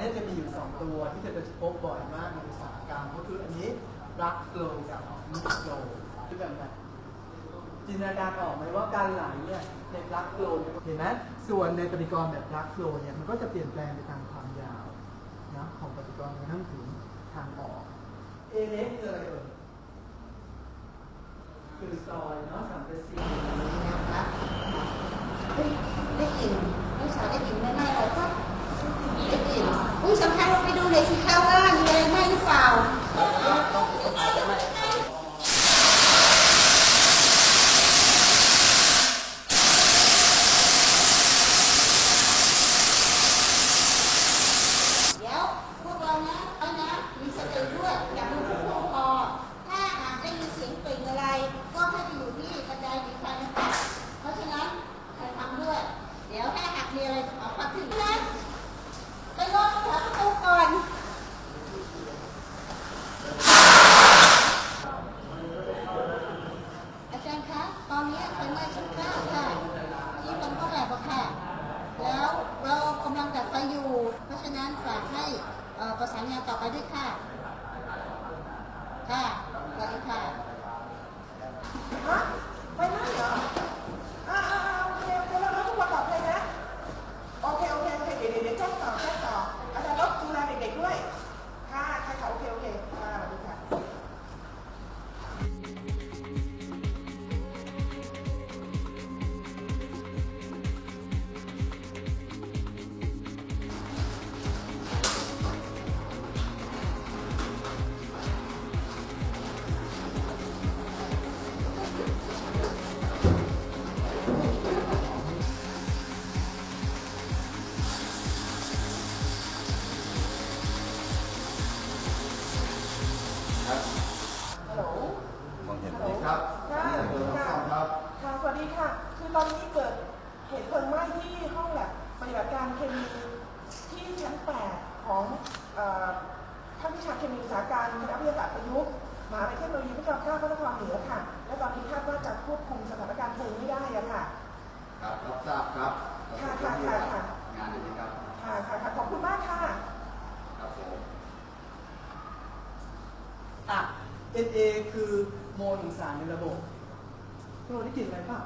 นี้จะมีอยู่สองตัวที่จะพบบ่อยมากในอุตสาหกรรมก็คืออันนี้รักโฟลกับมิกโฟลที่แบบไหนจินตนาการออกไหมว่าการไหลเนี่ยในรักโฟลเห็นไหมส่วนในปฏิกรณ์แบบรักโฟลเนี่ยมันก็จะเปลี่ยนแปลงไปตามความยาวนะของปฏิกรณ์กระทั่งถึงทางออกเอเล็กคืออะไรเอ่ยคือซอยเนาะสามเปอร์เซ็นต์นะคะได้ได้กลิ่นลูกสาวได้กลิ่นไหม้ๆอะไรก็ได้กลิ่น อุ้ยสำคัญลงไปดูเลยสิคะว่ามีอะไรไหมหรือเปล่า เดี๋ยวพวกเรานะเอานะมีสติด้วยอย่าดูผู้พอถ้าหากได้ยินเสียงกลิ่นอะไร ก็ให้ไปอยู่ที่กระจายหนีไฟนะคะเพราะฉะนั้นใครฟังด้วย เดี๋ยวถ้าหากมีอะไรขอความถึงนะไปรอแถวประตูก่อน อาจารย์คะ ตอนนี้ไฟไหม้ชั้นเก้าค่ะ ที่ตรงห้องแลบอะค่ะ แล้วเรากำลังดับไฟอยู่ เพราะฉะนั้นฝาก ให้ประสานงานต่อไปด้วยค่ะ ค่ะสวัสดีค่ะฮะไปไหมเหรอ NA คือโมลของสารในระบบพวกเราได้กลิ่นอะไรเปล่า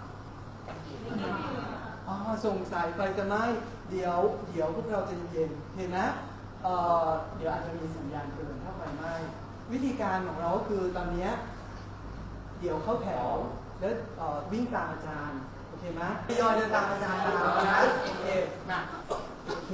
อ๋อสงสัยไฟจะไหม้เดี๋ยว เดี๋ยวพวกเราจะเย็นๆเห็นไหมเอ่อเดี๋ยวอาจจะมีสัญญาณเตือนถ้าไฟไหม้วิธีการของเราก็คือตอนเนี้ยเดี๋ยวเข้าแถวแล้วเอ่อวิ่งตามอาจารย์ โอเคไหมทยอยเดินตามอาจารย์มานะโอเคมาโอเค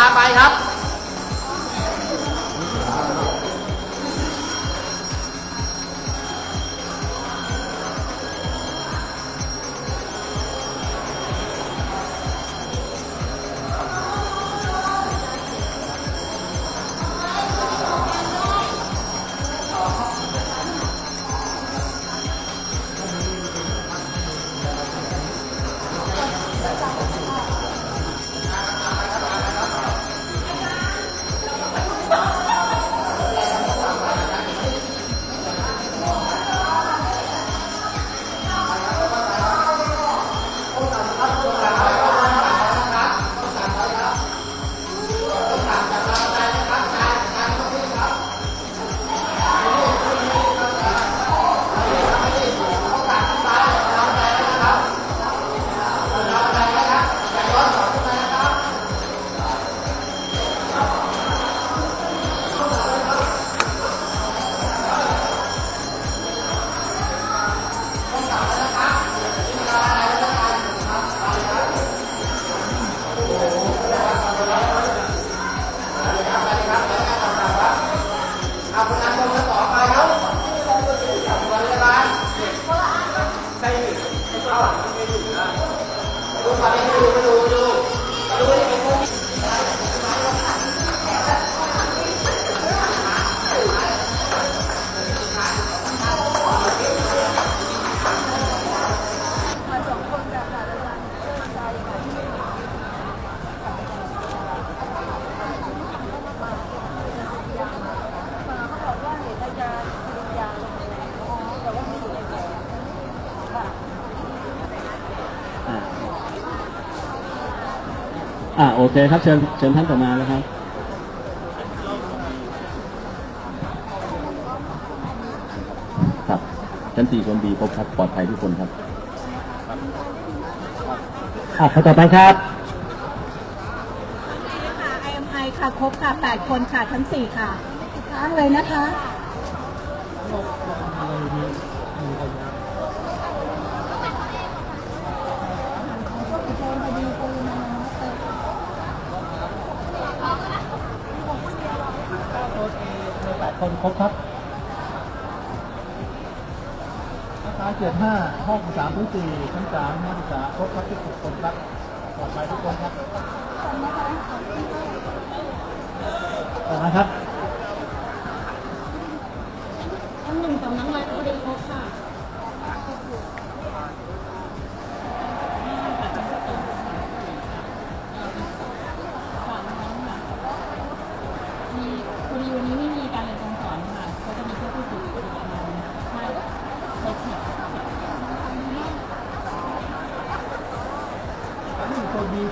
าไปครับ อ่าโอเคครับเชิญเชิญท่านต่อมาแล้วครับครับชั้นสี่คนดีพบครับปลอดภัยทุกคนครับอ่าคนต่อไปครับค่ะ IMI ค่ะ ครบค่ะ 8 คนค่ะ ทั้ง 4 ค่ะค้างเลยนะคะ คนครบครับอาคารเกียรติห้าห้องสามพื้นสี่ชั้นสามห้าศึกษาครบครับที่สิบคนครับปลอดภัยทุกคนครับต่อมาครับทั้นหนึ่งสำนักงานก็ได้ครบค่ะ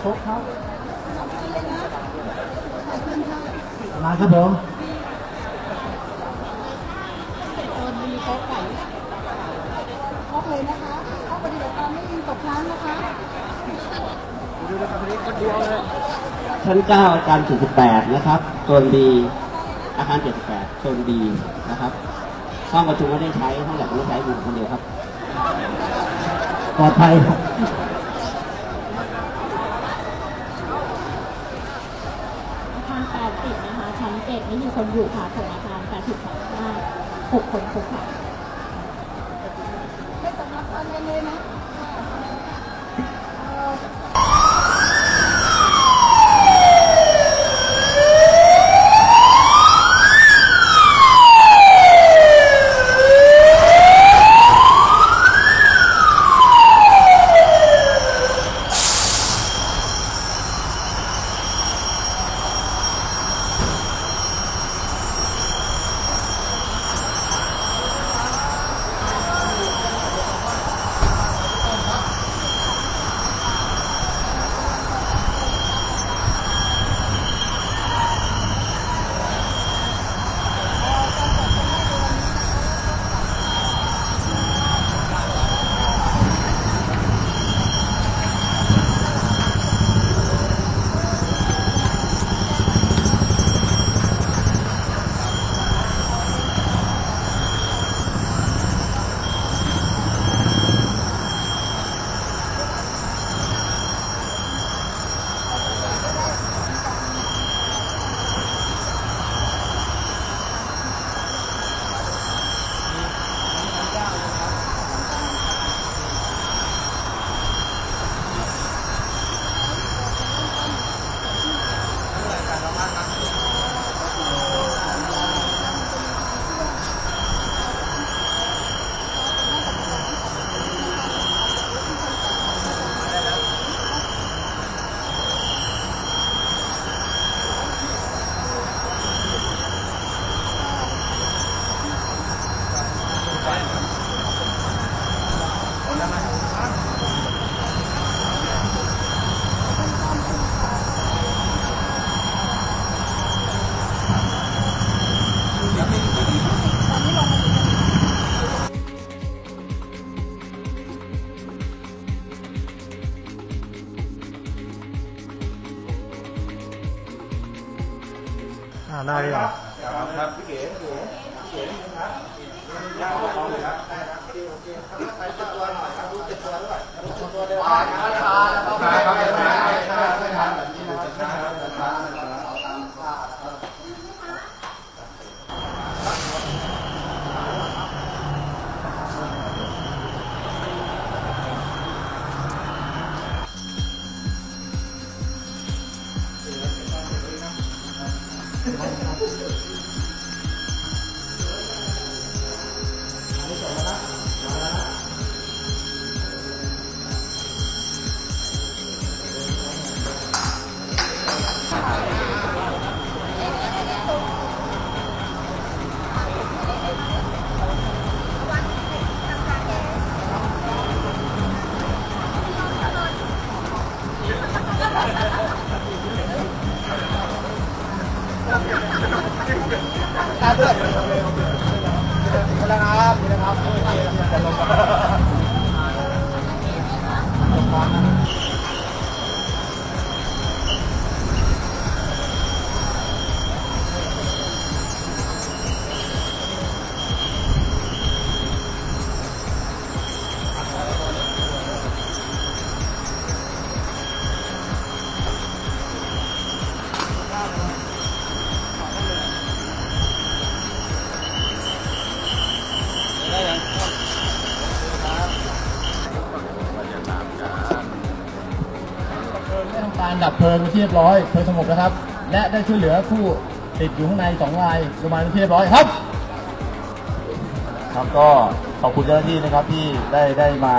คนดีครบครับมาครับผมโซนมีโต๊ะไก่ครบเลยนะคะครบปฏิบัติการไม่มีตกค้างนะคะชั้นเก้าอาคาร48นะครับโซนดีอาคาร78โซนดีนะครับห้องประชุมไม่ได้ใช้ห้องแลบไม่ได้ใช้อยู่คนเดียวครับปลอดภัย อาคาร80นะคะ ชั้น7ไม่มี คนอยู่ค่ะสถานการณ์การ82ห้า6คนครบค่ะไม่สำนักงานกันเลยนะาได้ยครับครับพี่เก๋พี่เก๋ครับยางของเลยครับได้ครับโอเคโอเคไปตัวหน่อยครับดูตัวด้วยตัวเดียวครับครับครับบนี้นะครับ การดับเพลิงเที่เรียบร้อยเพลิงสงบนะครับ และได้ช่วยเหลือผู้ติดอยู่ข้างในสองรายลงมาเป็นที่เรียบร้อยครับ ครับก็ขอบคุณเจ้าหน้าที่นะครับที่ได้ได้มา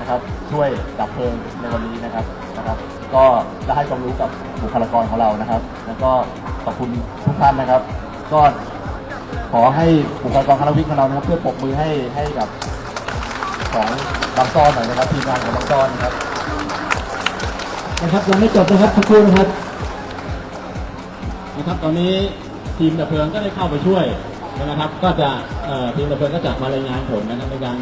นะครับช่วยดับเพลิงในวันนี้นะครับนะครับ ก็ได้ให้ความรู้กับบุคลากรของเรานะครับ แล้วก็ขอบคุณทุกท่านนะครับ ก็ขอให้บุคลากรคณะวิทย์ของเรานะครับเพื่อปรบมือให้ให้กับของบางซ่อนหน่อยนะครับทีมงานของบางซ่อนนะครับ นะครับยังไม่จบนะครับสักครู่นะครับนะครับ ตอนนี้ทีมดับเพลิงก็ได้เข้าไปช่วยนะครับ ก็จะเอ่อทีมดับเพลิงก็จะมารายงานผลนะครับในการ